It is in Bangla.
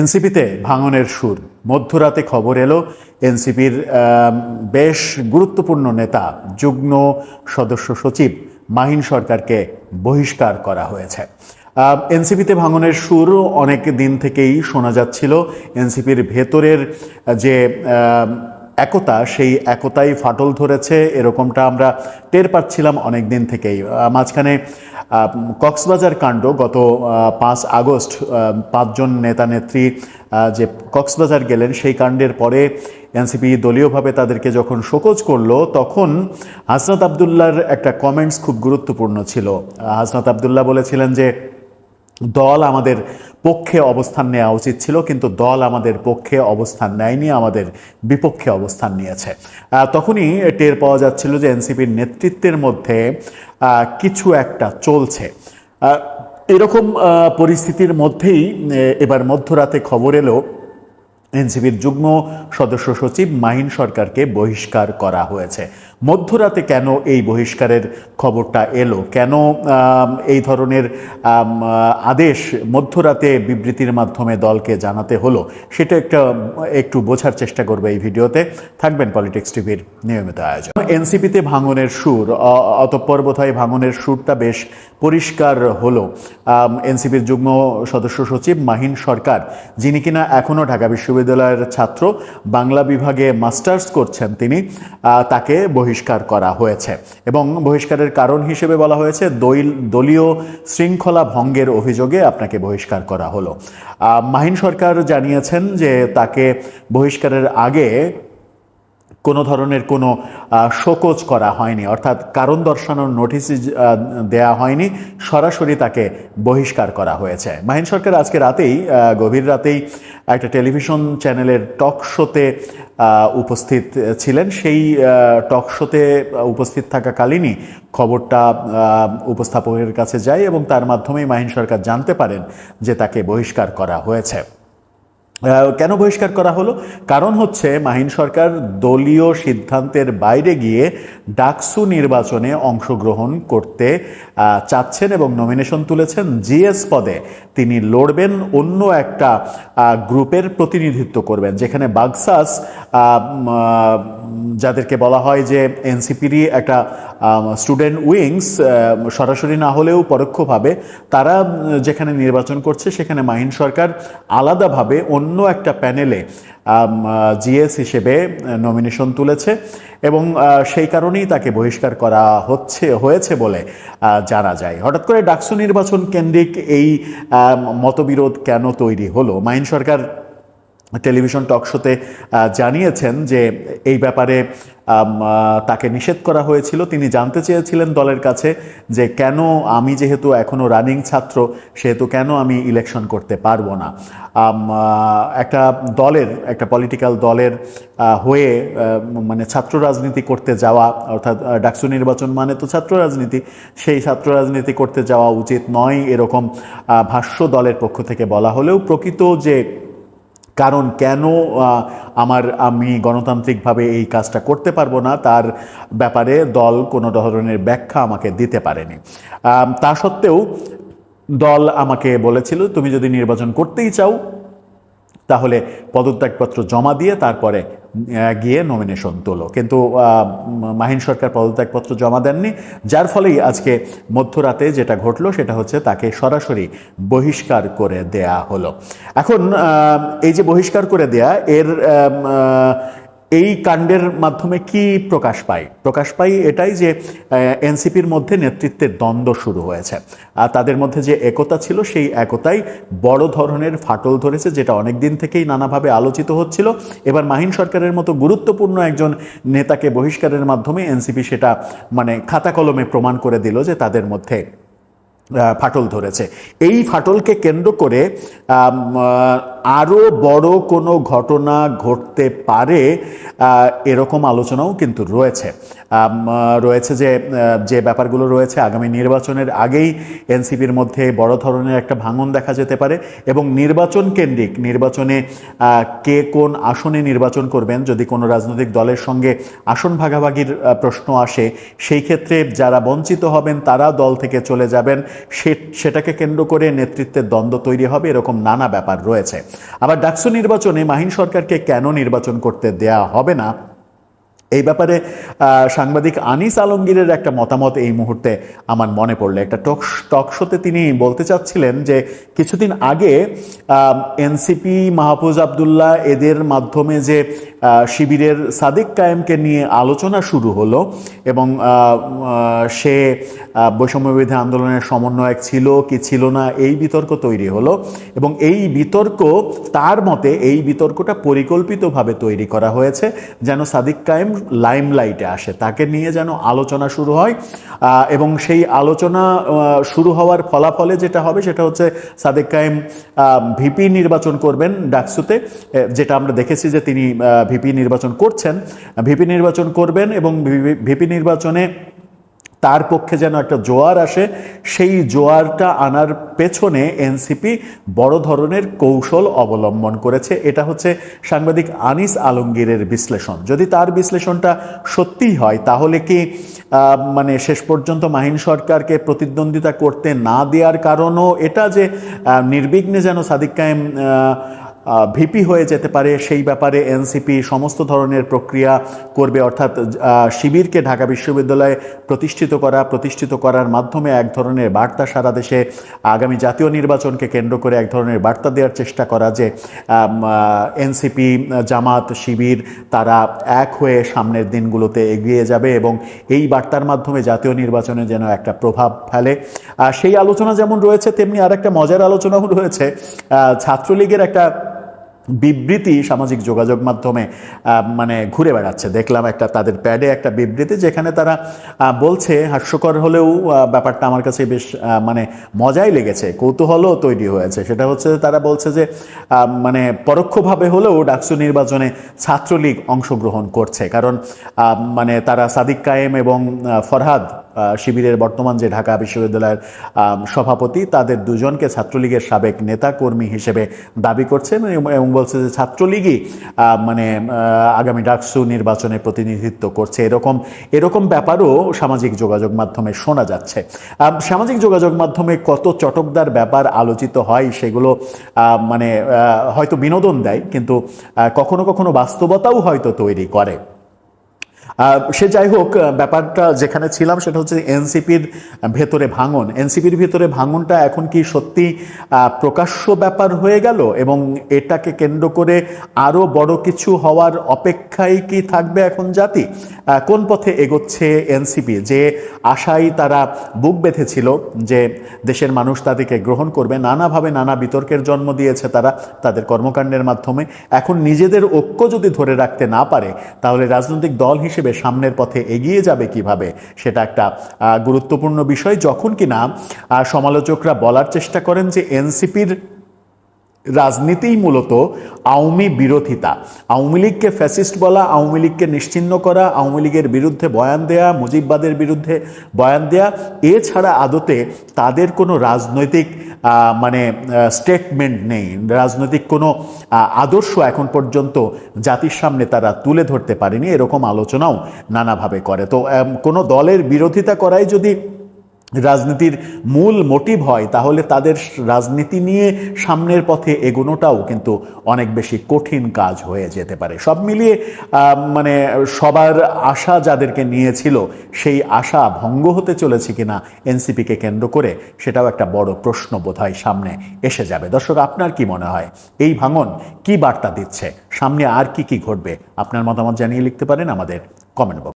এনসিপিতে ভাঙনের সুর। মধ্যরাতে খবর এলো, এনসিপির বেশ গুরুত্বপূর্ণ নেতা, যুগ্ম সদস্য সচিব মাহিন সরকারকে বহিষ্কার করা হয়েছে। এনসিপিতে ভাঙনের সুর অনেক দিন থেকেই শোনা যাচ্ছিল। এনসিপির ভেতরের যে একতা, সেই একতাই ফাটল ধরেছে, এরকমটা আমরা টের পাচ্ছিলাম অনেক দিন থেকেই মাঝখানে কক্সবাজার কাণ্ড গত পাঁচ আগস্ট পাঁচজন নেতা নেত্রী যে কক্সবাজার গেলেন, সেই কাণ্ডের পরে এনসিপি দলীয়ভাবে তাদেরকে যখন শোকজ করল, তখন হাসনাত আবদুল্লার একটা কমেন্টস খুব গুরুত্বপূর্ণ ছিল। হাসনাত আবদুল্লাহ বলেছিলেন যে দল আমাদের পক্ষে অবস্থান নেওয়া উচিত ছিল, কিন্তু দল আমাদের পক্ষে অবস্থান নেয়নি, আমাদের বিপক্ষে অবস্থান নিয়েছে। তখনই টের পাওয়া যাচ্ছিল যে এনসিপির নেতৃত্বের মধ্যে কিছু একটা চলছে। এরকম পরিস্থিতির মধ্যেই এবার মধ্যরাতে খবর এলো, এনসিপির যুগ্ম সদস্য সচিব মাহিন সরকারকে বহিষ্কার করা হয়েছে। মধ্যরাতে কেন এই বহিষ্কারের খবরটা এলো? কেন এই ধরনের আদেশ মধ্যরাতে বিবৃতির মাধ্যমে দলকে জানাতে হলো? সেটা একটা, একটু বোঝার চেষ্টা করবে এই ভিডিওতে। থাকবেন পলিটিক্স টিভির নিয়মিত আয়োজন। এনসিপিতে ভাঙনের সুর অতঃপর বোধহয় ভাঙনের সুরটা বেশ পরিষ্কার হলো। এনসিপির যুগ্ম সদস্য সচিব মাহিন সরকার, যিনি কিনা এখনও ঢাকা বিশ্ববিদ্যালয়ের ছাত্র, বাংলা বিভাগে মাস্টার্স করছেন তিনি তাকে তাকে বহিষ্কার করা হয়েছে এবং বহিষ্কারের কারণ হিসেবে বলা হয়েছে দৈল- দলীয় শৃঙ্খলা ভঙ্গের অভিযোগে আপনাকে বহিষ্কার করা হলো। মাহিন সরকার জানিয়েছেন যে তাকে বহিষ্কারের আগে কোনো ধরনের কোনো শোকজ করা হয়নি, অর্থাৎ কারণ দর্শানোর নোটিশ দেয়া হয়নি, সরাসরি তাকে বহিষ্কার করা হয়েছে। মাহিন সরকার আজকে রাতেই গভীর রাতেই একটা টেলিভিশন চ্যানেলের টক শোতে উপস্থিত ছিলেন। সেই টক শোতে উপস্থিত থাকাকালীনই খবরটা উপস্থাপকের কাছে যায় এবং তার মাধ্যমেই মাহিন সরকার জানতে পারেন যে তাকে বহিষ্কার করা হয়েছে। কেন বহিষ্কার করা হলো? কারণ হচ্ছে মাহিন সরকার দলীয় সিদ্ধান্তের বাইরে গিয়ে ডাকসু নির্বাচনে অংশগ্রহণ করতে চাচ্ছেন এবং নমিনেশন তুলেছেন জিএস পদে। তিনি লড়বেন অন্য একটা গ্রুপের প্রতিনিধিত্ব করবেন, যেখানে বাগসাস যাদেরকে বলা হয় যে এনসিপিরই একটা স্টুডেন্ট উইংস সরাসরি না হলেও পরোক্ষভাবে তারা যেখানে নির্বাচন করছে সেখানে মাহিন সরকার আলাদাভাবে অন্য একটা প্যানেলে জিএস হিসেবে নমিনেশন তুলেছে এবং সেই কারণেই তাকে বহিষ্কার করা হচ্ছে, হয়েছে বলে জানা যায়। হঠাৎ করে ডাকসু নির্বাচন কেন্দ্রিক এই মতবিরোধ কেন তৈরি হলো? মাইন সরকার টেলিভিশন টক শোতে জানিয়েছেন যে এই ব্যাপারে তাকে নিষেধ করা হয়েছিল। তিনি জানতে চেয়েছিলেন দলের কাছে যে কেন আমি যেহেতু এখনও রানিং ছাত্র, সেহেতু কেন আমি ইলেকশন করতে পারব না। একটা দলের, একটা পলিটিক্যাল দলের হয়ে মানে ছাত্র রাজনীতি করতে যাওয়া, অর্থাৎ ডাকসু নির্বাচন মানে তো ছাত্র রাজনীতি, সেই ছাত্র রাজনীতি করতে যাওয়া উচিত নয় এরকম ভাষ্য দলের পক্ষ থেকে বলা হলেও প্রকৃত যে কারণ কেন আমার, আমি গণতান্ত্রিকভাবে এই কাজটা করতে পারব না, তার ব্যাপারে দল কোনো ধরনের ব্যাখ্যা আমাকে দিতে পারেনি। তা সত্ত্বেও দল আমাকে বলেছিল, তুমি যদি নির্বাচন করতেই চাও তাহলে পদত্যাগপত্র জমা দিয়ে তারপরে গিয়ে নমিনেশন তোলো। কিন্তু মাহিন সরকার পদত্যাগপত্র জমা দেননি। যার ফলেই আজকে মধ্যরাতে যেটা ঘটলো, সেটা হচ্ছে তাকে সরাসরি বহিষ্কার করে দেয়া হলো। এখন এই যে বহিষ্কার করে দেয়া, এর এই কাণ্ডের মাধ্যমে কি প্রকাশ পায়? প্রকাশ পাই এটাই যে এনসিপির মধ্যে নেতৃত্বের দ্বন্দ্ব শুরু হয়েছে। আর তাদের মধ্যে যে একতা ছিল, সেই একতাই বড় ধরনের ফাটল ধরেছে, যেটা অনেক দিন থেকেই নানাভাবে আলোচিত হচ্ছিল। এবার মাহিন সরকারের মতো গুরুত্বপূর্ণ একজন নেতাকে বহিষ্কারের মাধ্যমে এনসিপি সেটা মানে খাতা কলমে প্রমাণ করে দিল যে তাদের মধ্যে ফাটল ধরেছে। এই ফাটলকে কেন্দ্র করে আরও বড় কোনো ঘটনা ঘটতে পারে এরকম আলোচনাও কিন্তু রয়েছে। রয়েছে যে যে ব্যাপারগুলো রয়েছে, আগামী নির্বাচনের আগেই এনসিপির মধ্যে বড় ধরনের একটা ভাঙন দেখা যেতে পারে এবং নির্বাচন কেন্দ্রিক, নির্বাচনে কে কোন আসনে নির্বাচন করবেন, যদি কোনো রাজনৈতিক দলের সঙ্গে আসন ভাগাভাগির প্রশ্ন আসে, সেই ক্ষেত্রে যারা বঞ্চিত হবেন, তারা দল থেকে চলে যাবেন। সেটাকে কেন্দ্র করে নেতৃত্বের দ্বন্দ্ব তৈরি হবে, এরকম নানা ব্যাপার রয়েছে। আবার ডাকসু নির্বাচনে মাহিন সরকারকে কেন নির্বাচন করতে দেয়া হবে না? এই ব্যাপারে সাংবাদিক আনিস আলমগীরের একটা মতামত এই মুহূর্তে আমার মনে পড়ল। একটা টক টক শোতে তিনি বলতে চাচ্ছিলেন যে, কিছুদিন আগে এনসিপি, মাহফুজ আবদুল্লাহ এদের মাধ্যমে যে শিবিরের সাদিক কায়েমকে নিয়ে আলোচনা শুরু হলো এবং সে বৈষম্যবিধি আন্দোলনের সমন্বয়ক ছিল কি ছিল না এই বিতর্ক তৈরি হলো এবং এই বিতর্ক তার মতে এই বিতর্কটা পরিকল্পিতভাবে তৈরি করা হয়েছে যেন সাদিক কায়েম লাইমলাইটে আসে, তাকে নিয়ে যেন আলোচনা শুরু হয়। এবং সেই আলোচনা শুরু হওয়ার ফলাফলে যেটা হবে সেটা হচ্ছে সাদিক কায়েম ভিপি নির্বাচন করবেন ডাকসুতে যেটা আমরা দেখেছি যে তিনি ভিপি নির্বাচন করছেন, ভিপি নির্বাচন করবেন এবং ভিপি নির্বাচনে তার পক্ষে যেন একটা জোয়ার আসে, সেই জোয়ারটা আনার পেছনে এনসিপি বড় ধরনের কৌশল অবলম্বন করেছে। এটা হচ্ছে সাংবাদিক আনিস আলমগীরের বিশ্লেষণ। যদি তার বিশ্লেষণটা সত্যিই হয়, তাহলে কি মানে শেষ পর্যন্ত মাহিন সরকারকে প্রতিদ্বন্দ্বিতা করতে না দেওয়ার কারণও এটা যে নির্বিঘ্নে যেন সাদিক কায়েম ভিপি হয়ে যেতে পারে, সেই ব্যাপারে এনসিপি সমস্ত ধরনের প্রক্রিয়া করবে, অর্থাৎ শিবিরকে ঢাকা বিশ্ববিদ্যালয়ে প্রতিষ্ঠিত করা, প্রতিষ্ঠিত করার মাধ্যমে এক ধরনের বার্তা সারা দেশে আগামী জাতীয় নির্বাচনকে কেন্দ্র করে এক ধরনের বার্তা দেওয়ার চেষ্টা করা যে এনসিপি, জামাত, শিবির, তারা এক হয়ে সামনের দিনগুলোতে এগিয়ে যাবে এবং এই বার্তার মাধ্যমে জাতীয় নির্বাচনে যেন একটা প্রভাব ফেলে। সেই আলোচনা যেমন রয়েছে, তেমনি আর একটা মজার আলোচনাও রয়েছে। ছাত্রলীগের একটা বিবৃতি সামাজিক যোগাযোগ মাধ্যমে মানে ঘুরে বেড়াচ্ছে। দেখলাম একটা তাদের প্যাডে একটা বিবৃতি যেখানে তারা বলছে, হাস্যকর হলেও ব্যাপারটা আমার কাছে বেশ মানে মজাই লেগেছে, কৌতূহলও তৈরি হয়েছে। সেটা হচ্ছে তারা বলছে যে মানে পরোক্ষভাবে হলেও ডাকসু নির্বাচনে ছাত্রলীগ অংশগ্রহণ করছে। কারণ মানে তারা সাদিক কায়েম এবং ফরহাদ শিবিরের বর্তমান যে ঢাকা বিশ্ববিদ্যালয়ের সভাপতি, তাদের দুজনকে ছাত্রলীগের সাবেক নেতা কর্মী হিসেবে দাবি করছেন এবং বলছে যে ছাত্রলীগই মানে আগামী ডাকসু নির্বাচনে প্রতিনিধিত্ব করছে। এরকম এরকম ব্যাপারও সামাজিক যোগাযোগ মাধ্যমে শোনা যাচ্ছে। সামাজিক যোগাযোগ মাধ্যমে কত চটকদার ব্যাপার আলোচিত হয় সেগুলো মানে হয়তো বিনোদন দেয়, কিন্তু কখনো কখনো বাস্তবতাও হয়তো তৈরি করে। সে যাই হোক ব্যাপারটা যেখানে ছিলাম সেটা হচ্ছে এনসিপির ভেতরে ভাঙন। এনসিপির ভেতরে ভাঙনটা এখন কি সত্যি প্রকাশ্য ব্যাপার হয়ে গেল এবং এটাকে কেন্দ্র করে আরও বড় কিছু হওয়ার অপেক্ষায় কি থাকবে এখন জাতি? কোন পথে এগোচ্ছে এনসিপি? যে আশায় তারা বুক বেঁধেছিল যে দেশের মানুষ তাদেরকে গ্রহণ করবে, নানাভাবে নানা বিতর্কের জন্ম দিয়েছে তারা তাদের কর্মকাণ্ডের মাধ্যমে। এখন নিজেদের ঐক্য যদি ধরে রাখতে না পারে, তাহলে রাজনৈতিক দল হিসেবে সামনের পথে এগিয়ে যাবে কীভাবে সেটা একটা গুরুত্বপূর্ণ বিষয়। যখন কিনা সমালোচকরা বলার চেষ্টা করেন যে এনসিপির রাজনীতিই মূলত আওয়ামী বিরোধিতা। আওয়ামী লীগকে ফ্যাসিস্ট বলা, আওয়ামী লীগকে নিশ্চিহ্ন করা, আওয়ামী লীগের বিরুদ্ধে বয়ান দেয়া, মুজিববাদের বিরুদ্ধে বয়ান দেয়া, এছাড়া আদতে তাদের কোনো রাজনৈতিক মানে স্টেটমেন্ট নেই। রাজনৈতিক কোনো আদর্শ এখন পর্যন্ত জাতির সামনে তারা তুলে ধরতে পারেনি। এরকম আলোচনাও নানাভাবে করে। তো কোনো দলের বিরোধিতা করাই যদি রাজনীতির মূল মোটিভ হয়, তাহলে তাদের রাজনীতি নিয়ে সামনের পথে এগোনোটাও কিন্তু অনেক বেশি কঠিন কাজ হয়ে যেতে পারে। সব মিলিয়ে মানে সবার আশা যাদেরকে নিয়েছিল, সেই আশা ভঙ্গ হতে চলেছে কিনা এনসিপিকে কেন্দ্র করে, সেটাও একটা বড় প্রশ্ন বোধহয় সামনে এসে যাবে। দর্শক, আপনার কি মনে হয়? এই ভাঙন কি বার্তা দিচ্ছে? সামনে আর কি কি ঘটবে? আপনার মতামত জানিয়ে লিখতে পারেন আমাদের কমেন্ট বক্স